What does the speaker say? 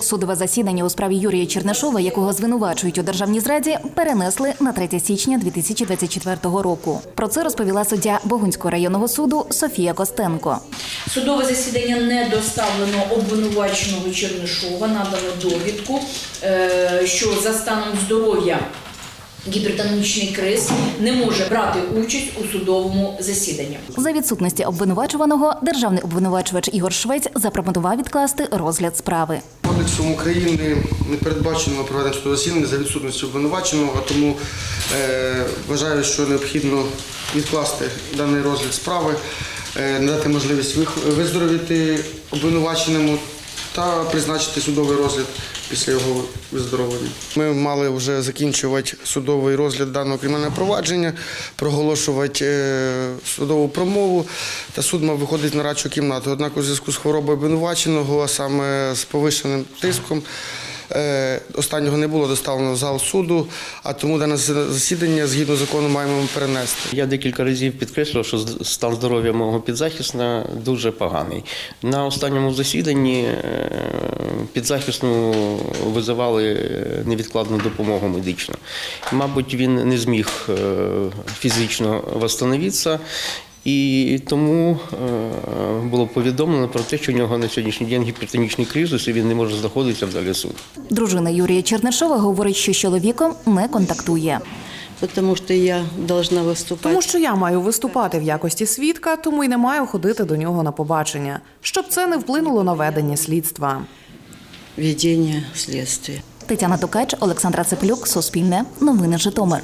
Судове засідання у справі Юрія Чернишова, якого звинувачують у державній зраді, перенесли на 3 січня 2024 року. Про це розповіла суддя Богунського районного суду Софія Костенко. Судове засідання не доставлено обвинуваченого Чернишова, надано довідку, е, що за станом здоров'я гіпертонічний криз не може брати участь у судовому засіданні. За відсутності обвинувачуваного державний обвинувачувач Ігор Швець запропонував відкласти розгляд справи. Кодексом України не передбачено проведення судового засідання за відсутністю обвинуваченого, тому е, вважаю, що необхідно відкласти даний розгляд справи, е, надати можливість виздоровіти обвинуваченому та призначити судовий розгляд після його виздоровлення. Ми мали вже закінчувати судовий розгляд даного кримінального провадження, проголошувати е, судову промову, та суд мав виходити на радчу кімнату. Однак у зв'язку з хворобою обвинуваченого, а саме з повищеним тиском, останнього не було доставлено в зал суду, а тому дане засідання згідно закону маємо перенести. Я декілька разів підкреслював, що стан здоров'я мого підзахисна дуже поганий. На останньому засіданні е, підзахисну визивали е, невідкладну допомогу медичну. Мабуть, він не зміг е, фізично восстановитися. І тому е, було повідомлено про те, що у нього на сьогоднішній день гіпертонічний кризис, і він не може знаходитися в залі суду. Дружина Юрія Чернишова говорить, що з чоловіком не контактує. Потому что я должна выступать. Тому що я маю виступати в якості свідка, тому й не маю ходити до нього на побачення, щоб це не вплинуло на ведення слідства. Ведение следствия. Тетяна Тукач, Олександра Цеплюк, Суспільне, Новини Житомир.